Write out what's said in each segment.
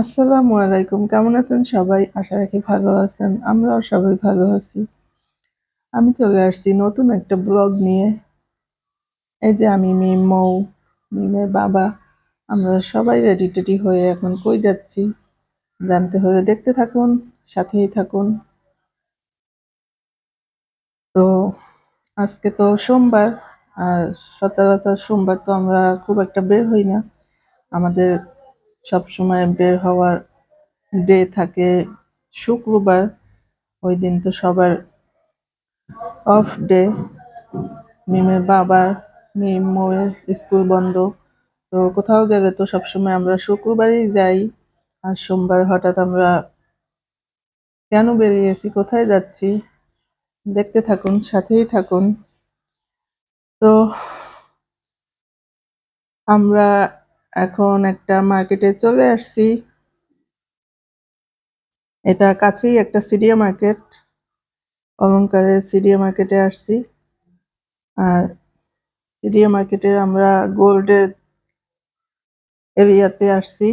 আসসালামু আলাইকুম, কেমন আছেন সবাই? আশা রাখি ভালো আছেন, আমরাও সবাই ভালো আছি। আমি চলে আসছি নতুন একটা ব্লগ নিয়ে। এই যে আমি মিম, মৌ, মিমের বাবা, আমরা সবাই রেডি টেডি হয়ে এখন কই যাচ্ছি? জানতে হলে দেখতে থাকুন, সাথেই থাকুন। তো আজকে তো সোমবার, আর সচরাচর সোমবার তো আমরা খুব একটা বের হই না। আমাদের সব সময় বের হওয়ার ডে থাকে শুক্রবার, ওই দিন তো সবার অফ ডে মিমের বাবার মিম মৌয়ের স্কুল বন্ধ। তো কোথাও গেলে তো সবসময় আমরা শুক্রবারই যাই, আর সোমবার হঠাৎ আমরা কেন বেরিয়েছি, কোথায় যাচ্ছি? দেখতে থাকুন, সাথেই থাকুন। তো আমরা এখন একটা মার্কেটে চলে আসছি। এটা কাছেই একটা সিডিয়া মার্কেট অলঙ্কারের সিডিয়া মার্কেটে আসছি। আর সিডিয়া মার্কেটে আমরা গোল্ডের এরিয়াতে আসছি।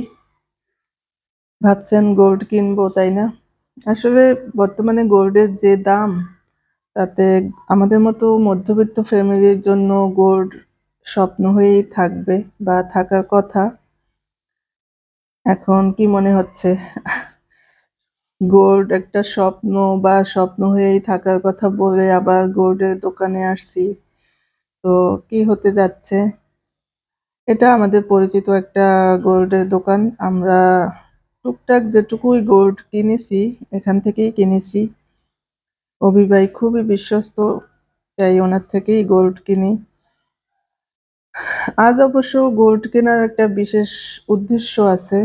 ভাবছেন গোল্ড কিনবো, তাই না? আসলে বর্তমানে গোল্ডের যে দাম, তাতে আমাদের মতো মধ্যবিত্ত ফ্যামিলির জন্য গোল্ড স্বপ্ন হয়েই থাকবে বা থাকার কথা। এখন কি মনে হচ্ছে? গোল্ড একটা স্বপ্ন বা স্বপ্ন হয়েই থাকার কথা বলে আবার গোল্ডের দোকানে আসছি। তো কি হতে যাচ্ছে? এটা আমাদের পরিচিত একটা গোল্ডের দোকান। আমরা টুকটাক যেটুকুই গোল্ড কিনেছি, এখান থেকেই কিনেছি। অভিভাই খুবই বিশ্বস্ত, তাই ওনার থেকেই গোল্ড কিনি। আজ অবশ্য গোল্ড কেনার একটা বিশেষ উদ্দেশ্য আছে।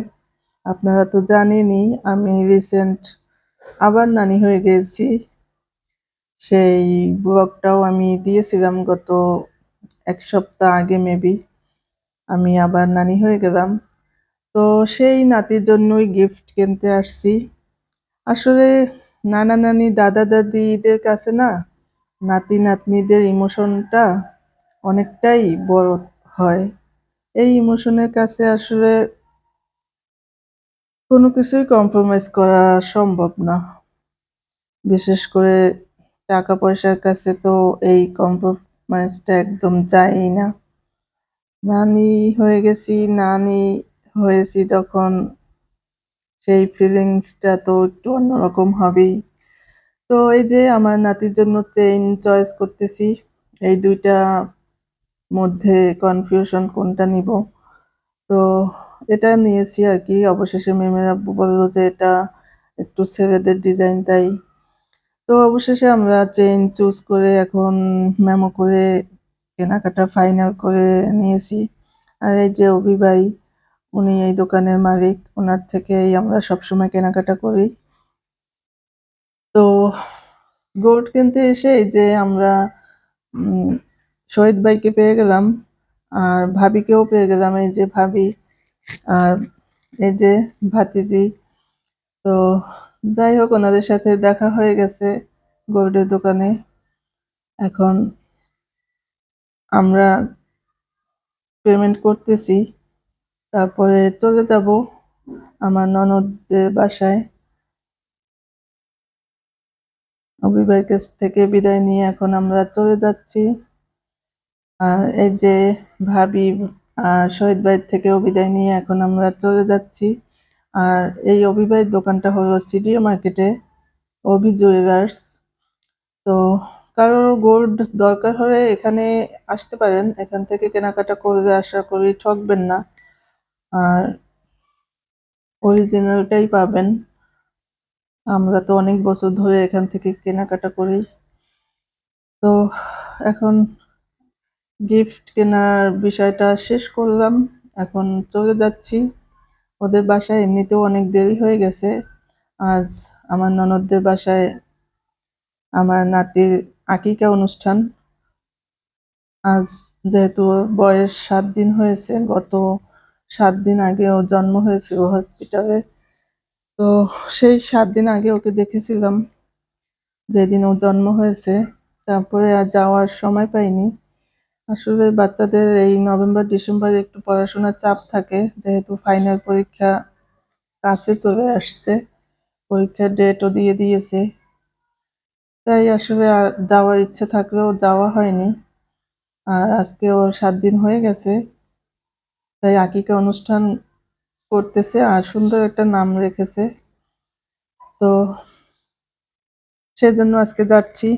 আপনারা তো জানেনই, আমি রিসেন্ট আবার নানি হয়ে গেছি। সেই ব্লগটাও আমি দিয়েছিলাম গত এক সপ্তাহ আগে মেবি আমি আবার নানি হয়ে গেলাম। তো সেই নাতির জন্যই গিফট কিনতে আসছি। আসলে নানা নানি দাদা দাদিদের কাছে না, নাতি নাতনিদের ইমোশনটা অনেকটাই বড়। হয়। এই ইমোশনের কাছে আসলে কোনো কিছুই কম্প্রোমাইজ করা সম্ভব না। বিশেষ করে টাকা পয়সার কাছে তো এই কম্প্রোমাইজটা একদম যায়ই না। নানি হয়ে গেছি, নানি হয়েছি তখন সেই ফিলিংসটা তো একটু অন্যরকম হবেই। তো এই যে আমার নাতির জন্য চেইন চয়েস করতেছি, এই দুইটা মধ্যে কনফিউশন কোনটা নিব? তো এটা নিয়েছি আর কি। অবশেষে মেমের আব্বু বলল যে এটা একটু ছেলেদের ডিজাইন তাই। তো অবশেষে আমরা চেইন চুজ করে এখন মেমো করে, কেনাকাটা ফাইনাল করে নিয়েছি। আর এই যে অভি ভাই, উনি এই দোকানের মালিক। ওনার থেকেই আমরা সবসময় কেনাকাটা করি। তো গোল্ড কিনতে এসে এই যে আমরা শহীদ ভাইকে পেয়ে গেলাম, আর ভাবিকেও পেয়ে গেলাম, এই যে ভাবি আর এই যে ভাতিজি। তো যাই হোক, ওনাদের সাথে দেখা হয়ে গেছে গোল্ডের দোকানে। এখন আমরা পেমেন্ট করতেছি, তারপরে চলে যাব আমার ননদের বাসায়। অভিভাবকের কাছ থেকে বিদায় নিয়ে এখন আমরা চলে যাচ্ছি। আর এই যে ভাবি শহীদ ভাইয়ের থেকে বিদায় নিয়ে এখন আমরা চলে যাচ্ছি। আর এই অভিবাহিত দোকানটা হলো সিডিও মার্কেটে, অভি জুয়েলার্স। তো কারও গোল্ড দরকার হলে এখানে আসতে পারেন। এখান থেকে কেনাকাটা করলে আশা করি ঠকবেন না। আর অরিজিনালটাই পাবেন। আমরা তো অনেক বছর ধরে এখান থেকে কেনাকাটা করি। তো এখন গিফট কেনার বিষয়টা শেষ করলাম। এখন চলে যাচ্ছি। ওদের বাসায় এমনিতেও অনেক দেরি হয়ে গেছে। আজ আমার ননদদের বাসায় আমার নাতির আকিকা অনুষ্ঠান। আজ যেহেতু বয়স সাত দিন হয়েছে, গত সাত দিন আগে ও জন্ম হয়েছিল হসপিটালে তো সেই সাত দিন আগে ওকে দেখেছিলাম, যেদিন ও জন্ম হয়েছে। তারপরে আর যাওয়ার সময় পাইনি। আসলে বাচ্চাদের এই নভেম্বর, ডিসেম্বরে একটু পড়াশোনার চাপ থাকে, যেহেতু ফাইনাল পরীক্ষা কাছে চলে আসছে, পরীক্ষার ডেটও দিয়ে দিয়েছে। তাই আসলে যাওয়ার ইচ্ছে থাকলেও যাওয়া হয়নি। আর আজকে ওর সাত দিন হয়ে গেছে, তাই আকিকা অনুষ্ঠান করতেছে আর সুন্দর একটা নাম রেখেছে। তো সেজন্য আজকে যাচ্ছি,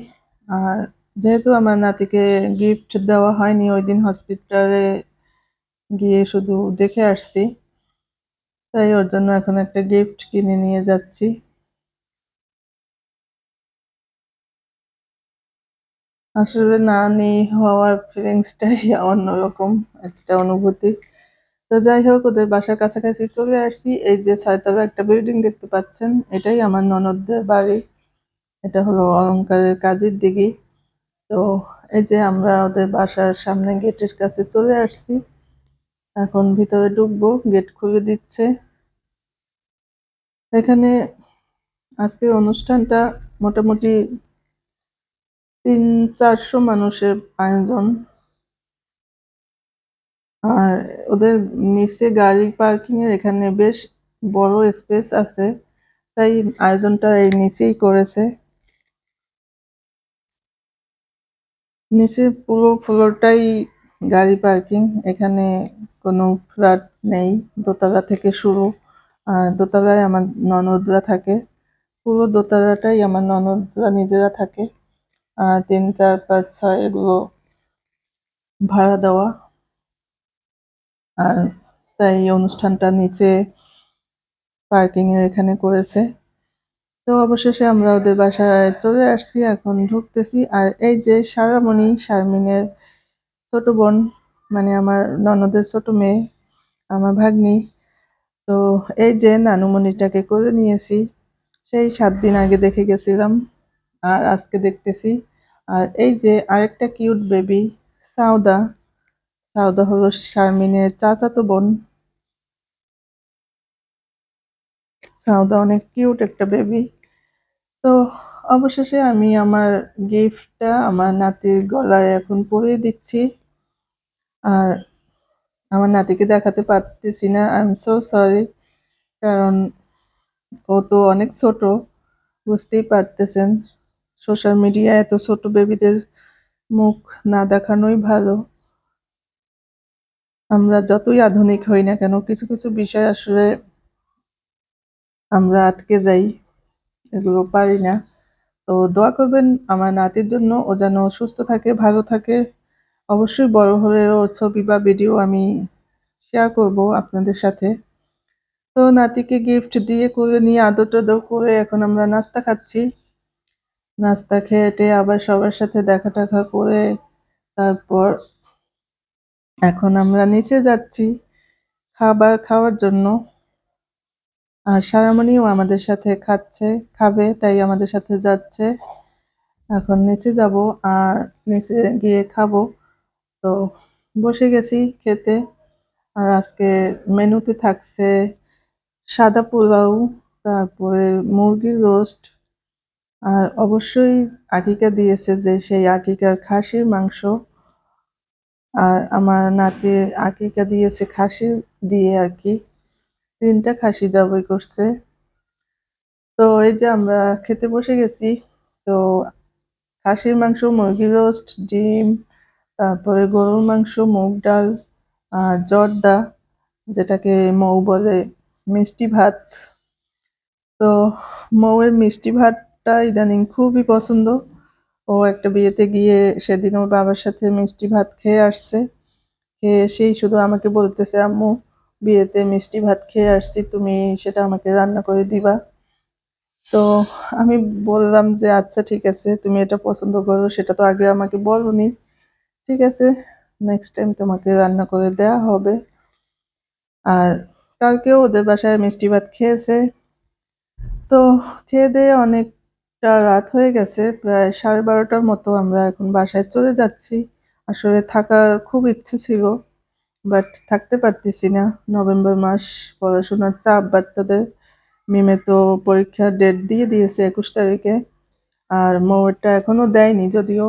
আর যেহেতু আমার নাতিকে গিফট দেওয়া হয়নি, ওই দিন হসপিটালে গিয়ে শুধু দেখে আসছি। তাই ওর জন্য এখন একটা গিফট কিনে নিয়ে যাচ্ছি। আসলে নানি হওয়ার ফিলিংসটাই অন্যরকম, একটা অনুভূতি। তো যাই হোক, ওদের বাসার কাছাকাছি চলে আসছি। এই যে ছয়তলা একটা বিল্ডিং দেখতে পাচ্ছেন, এটাই আমার ননদদের বাড়ি। এটা হলো অলংকারের কাজের দিঘি তো এই যে আমরা ওদের বাসার সামনে গেটের কাছে চলে আসছি। এখন ভিতরে ঢুকবো, গেট খুলে দিচ্ছে। এখানে আজকে অনুষ্ঠানটা মোটামুটি তিন চারশো মানুষের আয়োজন। আর ওদের নিচে গাড়ি পার্কিং এর এখানে বেশ বড় স্পেস আছে, তাই আয়োজনটা এই নিচেই করেছে। নিচে পুরো ফ্লোরটাই গাড়ি পার্কিং এখানে কোনো ফ্ল্যাট নেই। দোতলা থেকে শুরু। দোতলায় আমার ননদরা থাকে। পুরো দোতলাটাই আমার ননদরা নিজেরা থাকে। তিন, চার, পাঁচ, ছয় এগুলো ভাড়া দেওয়া। আর তাই অনুষ্ঠানটা নিচে পার্কিং এর এখানে করেছে। তো অবশেষে আমরা ওদের বাসায় চলে আসছি, এখন ঢুকতেছি। আর এই যে সারামণি শারমিনের ছোট বোন মানে আমার ননদের ছোট মেয়ে, আমার ভাগ্নি, তো এই যে নানুমণিটাকে করে নিয়েছি, সেই সাত দিন আগে দেখে গেছিলাম, আর আজকে দেখতেছি। আর এই যে আরেকটা কিউট বেবি সাউদা সাউদা হলো শারমিনের চাচাতো বোন। সাউদা অনেক কিউট একটা বেবি তো অবশেষে আমি আমার গিফটটা আমার নাতির গলায় এখন পরিয়ে দিচ্ছি। আর আমার নাতিকে দেখাতে পারতেছি না আই এম সো সরি কারণ ও তো অনেক ছোট, বুঝতেই পারতেছেন। সোশ্যাল মিডিয়ায় এত ছোট বেবিদের মুখ না দেখানোই ভালো। আমরা যতই আধুনিক হই না কেন, কিছু কিছু বিষয় আসলে আমরা আটকে যাই, এগুলো পারি না। তো দোয়া করবেন আমার নাতির জন্য, ও যেন সুস্থ থাকে, ভালো থাকে। অবশ্যই বড় হলে ওর ছবি বা ভিডিও আমি শেয়ার করব আপনাদের সাথে। তো নাতিকে গিফট দিয়ে করে নিয়ে আদর টাদর করে এখন আমরা নাস্তা খাচ্ছি। নাস্তা খেয়ে আবার সবার সাথে দেখা টাকা করে তারপর এখন আমরা নিচে যাচ্ছি খাবার খাওয়ার জন্য। আর সারামণিও আমাদের সাথে খাচ্ছে, খাবে, তাই আমাদের সাথে যাচ্ছে। এখন নিচে যাব আর নিচে গিয়ে খাব। তো বসে গেছি খেতে। আর আজকে মেনুতে থাকছে সাদা পোলাও, তারপরে মুরগির রোস্ট। আর অবশ্যই আকিকা দিয়েছে যে সেই আকিকার খাসির মাংস। আর আমার নাতি আকিকা দিয়েছে খাসি দিয়ে আর কি। তিনটা খাসি জবাই করছে। তো এই যে আমরা খেতে বসে গেছি, তো খাসির মাংস মুরগি রোস্ট ডিম, তারপরে গরুর মাংস, মুগ ডাল জর্দা, যেটাকে মৌ বলে, মিষ্টি ভাত। তো মৌয়ের মিষ্টি ভাতটা ইদানিং খুবই পছন্দ। ও একটা বিয়েতে গিয়ে সেদিন ওর বাবার সাথে মিষ্টি ভাত খেয়ে আসছে। খেয়ে সেই শুধু আমাকে বলতেছে, আম্মু বিয়েতে মিষ্টি ভাত খেয়ে আসছি, তুমি সেটা আমাকে রান্না করে দিবা। তো আমি বললাম যে আচ্ছা ঠিক আছে, তুমি এটা পছন্দ করো, সেটা তো আগে আমাকে বলনি। ঠিক আছে নেক্সট টাইম তোমাকে রান্না করে দেওয়া হবে। আর কালকেও ওদের বাসায় মিষ্টি ভাত খেয়েছে। তো খেয়ে দিয়ে অনেকটা রাত হয়ে গেছে, প্রায় সাড়ে বারোটার মতো আমরা এখন বাসায় চলে যাচ্ছি। আসলে থাকার খুব ইচ্ছে ছিল। বাট থাকতে পারতেছি না। নভেম্বর মাস পড়াশোনার চাপ, বাচ্চাদের মিমে তো পরীক্ষার ডেট দিয়ে দিয়েছে একুশ তারিখে। আর মৌরটা এখনও দেয়নি, যদিও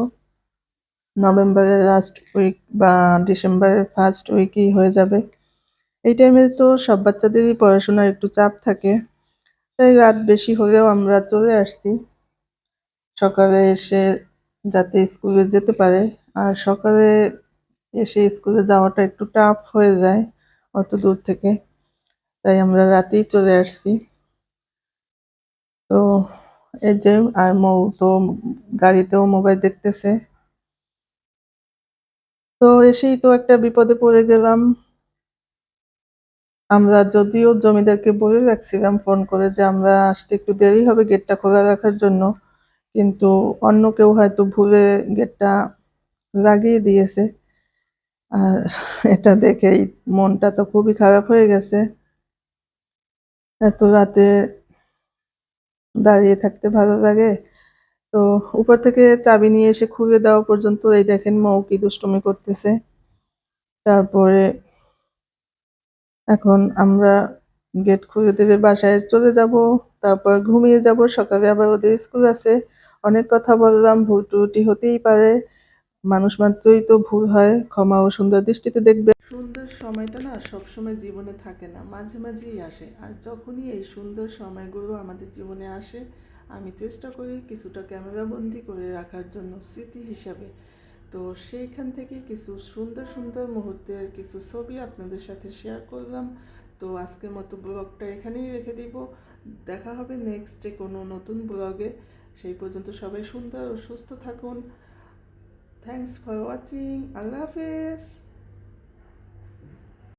নভেম্বরের লাস্ট উইক বা ডিসেম্বরের ফার্স্ট উইকই হয়ে যাবে। এই টাইমে তো সব বাচ্চাদেরই পড়াশোনার একটু চাপ থাকে। তাই রাত বেশি হলেও আমরা চলে আসছি। সকালে এসে যাতে স্কুলে যেতে পারে। আর সকালে এসে স্কুলে যাওয়াটা একটু টাফ হয়ে যায় অত দূর থেকে। তাই আমরা রাতেই চলে আসছি। তো এই যে, আর মৌ তো গাড়িতেও মোবাইল দেখতেছে। তো এসেই তো একটা বিপদে পড়ে গেলাম। আমরা যদিও জমিদারকে বলে রাখছিলাম ফোন করে যে আমরা আসতে একটু দেরি হবে গেটটা খোলা রাখার জন্য। কিন্তু অন্য কেউ হয়তো ভুলে গেটটা লাগিয়ে দিয়েছে। আর এটা দেখেই মনটা তো খুবই খারাপ হয়ে গেছে। এত রাতে দাঁড়িয়ে থাকতে ভালো লাগে। তো উপর থেকে চাবি নিয়ে এসে খুলে দেওয়া পর্যন্ত এই দেখেন মৌ কি দুষ্টমি করতেছে। তারপরে এখন আমরা গেট খুলে দিলে বাসায় চলে যাব, তারপর ঘুমিয়ে যাব, সকালে আবার ওদের স্কুল আছে। অনেক কথা বললাম, ভুল ত্রুটি হতেই পারে। মানুষ মাত্রই তো ভুল হয়, ক্ষমা ও সুন্দর দৃষ্টিতে দেখবে। সুন্দর সময়টা না সবসময় জীবনে থাকে না, মাঝে মাঝেই আসে। আর যখনই এই সুন্দর সময়গুলো আমাদের জীবনে আসে, আমি চেষ্টা করি কিছুটা ক্যামেরাবন্দি করে রাখার জন্য স্মৃতি হিসাবে। তো সেইখান থেকে কিছু সুন্দর সুন্দর মুহূর্তের কিছু ছবি আপনাদের সাথে শেয়ার করলাম। তো আজকের মতো ব্লগটা এখানেই রেখে দিব। দেখা হবে নেক্সটে কোনো নতুন ব্লগে। সেই পর্যন্ত সবাই সুন্দর ও সুস্থ থাকুন। Thanks for watching. I love it.